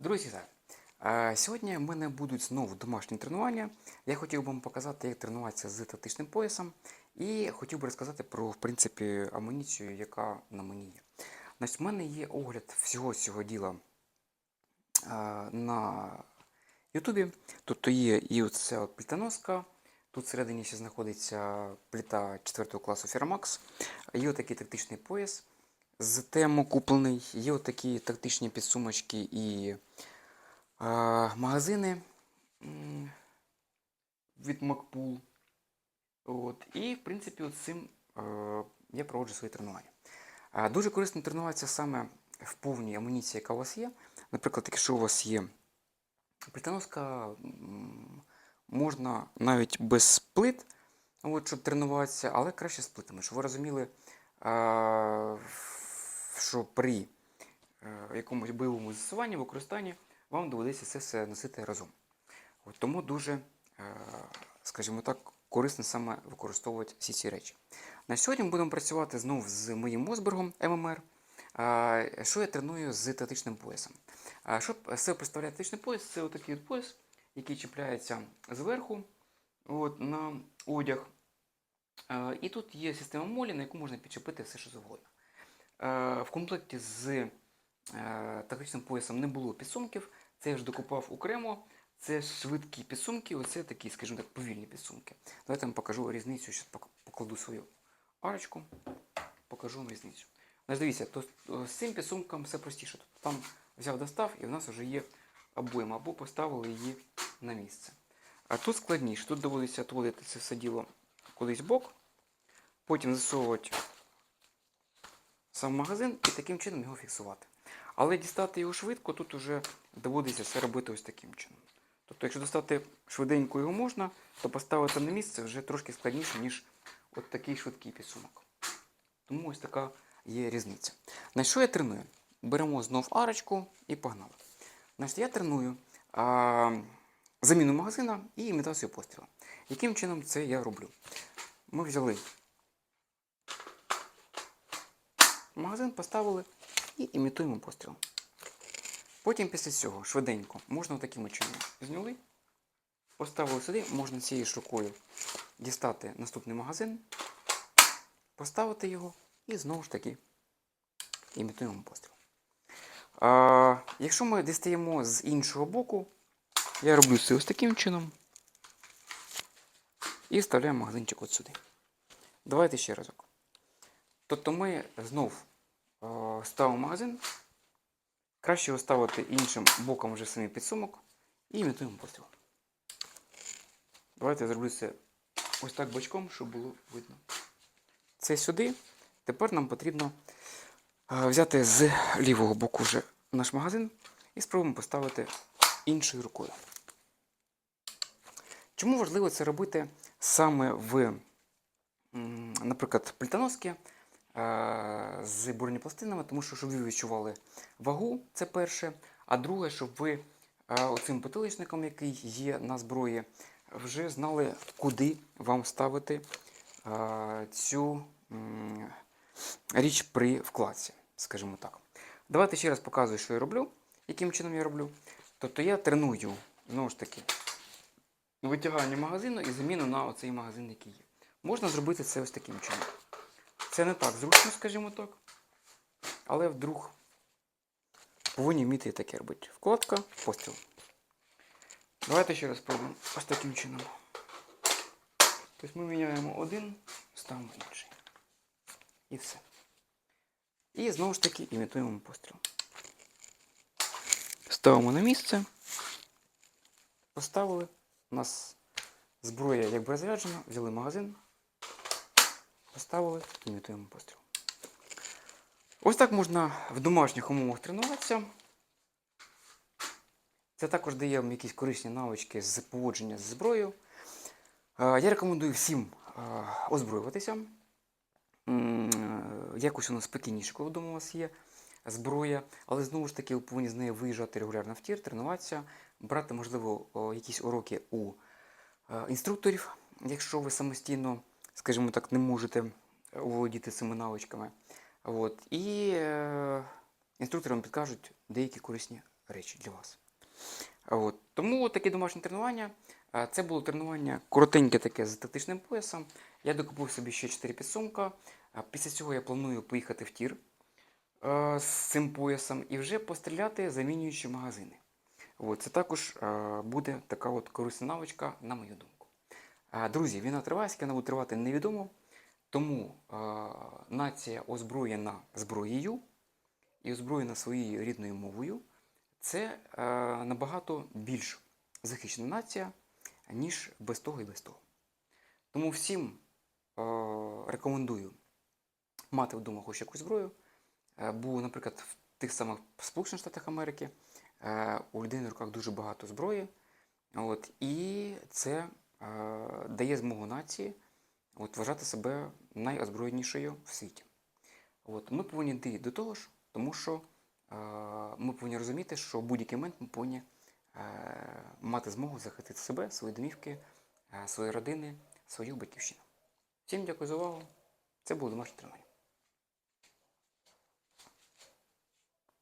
Друзі, Сьогодні в мене будуть знову домашні тренування. Я хотів би вам показати, як тренуватися з тактичним поясом, і хотів би розказати про в принципі, амуніцію, яка на мені є. Значить, в мене є огляд всього цього діла на Ютубі. Тут є і от плітоноска. Тут всередині ще знаходиться пліта 4 класу Fermax. Є отакий тактичний пояс з тему куплений. Є отакі тактичні підсумочки і е, магазини від Макпул. От. І, в принципі, цим е, я проводжу свої тренування. Е, дуже корисно тренуватися саме в повній амуніції, яка у вас є. Наприклад, якщо у вас є плитоноска, можна навіть без плит, от, щоб тренуватися, але краще з плитами, щоб ви розуміли, що при е, якомусь бойовому застосуванні, використанні вам доведеться це все носити разом. От, тому дуже, е, скажімо так, корисно саме використовувати всі ці речі. На сьогодні ми будемо працювати знову з моїм Мосбергом ММР. Що я треную з тактичним поясом? Що себе представляє тактичний пояс? Це отакий от пояс, який чіпляється зверху от, на одяг. І тут є система молі, на яку можна підчепити все, що завгодно. Е, В комплекті з е, тактичним поясом не було підсумків. Це я ж докупав окремо. Це швидкі підсумки, оце такі, скажімо так, повільні підсумки. Давайте я вам покажу різницю. Зараз покладу свою арочку, покажу вам різницю. Значить, дивіться, то з цим підсумком все простіше. Тобто там взяв достав і в нас вже є обойма, або поставили її на місце. А тут складніше, тут доводиться отводити це все діло кудись в бок, потім засовувати сам магазин і таким чином його фіксувати. Але дістати його швидко, тут вже доводиться це робити ось таким чином. Тобто, якщо достати швиденько його можна, то поставити на місце вже трошки складніше, ніж от такий швидкий підсумок. Тому ось така є різниця. На що я треную? Беремо знов арочку і погнали. Значить, я треную а, заміну магазина і імітацію пострілу. Яким чином це я роблю? Ми взяли магазин, поставили і імітуємо постріл. Потім після цього швиденько можна таким чином зняли, поставили сюди, можна цією рукою дістати наступний магазин, поставити його і знову ж таки імітуємо постріл. А, якщо ми дістаємо з іншого боку, я роблю це ось таким чином і вставляємо магазинчик от сюди. Давайте ще разок. Тобто ми знов е, ставимо магазин. Краще його ставити іншим боком вже самий підсумок і імітуємо постріл. Давайте я зроблю це ось так бочком, щоб було видно. Це сюди. Тепер нам потрібно е, взяти з лівого боку вже наш магазин і спробуємо поставити іншою рукою. Чому важливо це робити саме в, наприклад, плітоноски з бронепластинами, тому що щоб ви відчували вагу, це перше. А друге, щоб ви оцим потиличником, який є на зброї, вже знали, куди вам ставити цю річ при вкладці, скажімо так. Давайте ще раз показую, що я роблю, яким чином я роблю. Тобто я треную, знову ж таки, витягання магазину і заміну на оцей магазин, який є. Можна зробити це ось таким чином. Це не так зручно, скажімо так. Але вдруг повинні вміти таке робити. Вкладка, постріл. Давайте ще раз спробуємо ось таким чином. Тобто ми міняємо один, ставимо інший. І все. І знову ж таки імітуємо постріл. Ставимо на місце. Поставили. У нас зброя якби розряджена, взяли магазин, поставили, імітуємо постріл. Ось так можна в домашніх умовах тренуватися. Це також дає вам якісь корисні навички з поводження з зброєю. Е, Я рекомендую всім е, озброюватися. Е, Якось воно спокійніше, коли вдома у вас є зброя, але знову ж таки ви повинні з нею виїжджати регулярно в тір, тренуватися, брати, можливо, якісь уроки у інструкторів, якщо ви самостійно, скажімо так, не можете володіти цими навичками. От. І е, інструктори вам підкажуть деякі корисні речі для вас. От. Тому таке домашнє тренування. Е, Це було тренування коротеньке таке з тактичним поясом. Я докупив собі ще 4 підсумка. Е, Після цього я планую поїхати в тір е, з цим поясом і вже постріляти, замінюючи магазини. От. Це також е, буде така от корисна навичка, на мою думку. Друзі, війна триває, скільки вона буде тривати, невідомо. Тому е, нація озброєна зброєю і озброєна своєю рідною мовою. Це е, набагато більш захищена нація, ніж без того і без того. Тому всім е, рекомендую мати вдома хоч якусь зброю. Е, бо, наприклад, в тих самих Сполучених Штатах Америки е, у людей на руках дуже багато зброї. От, і це дає змогу нації от, вважати себе найозброєнішою в світі. От, ми повинні йти до того ж, тому що е, ми повинні розуміти, що в будь-який момент ми повинні е, мати змогу захистити себе, свої домівки, е, свої родини, свою батьківщину. Всім дякую за увагу. Це було домашнє тренування.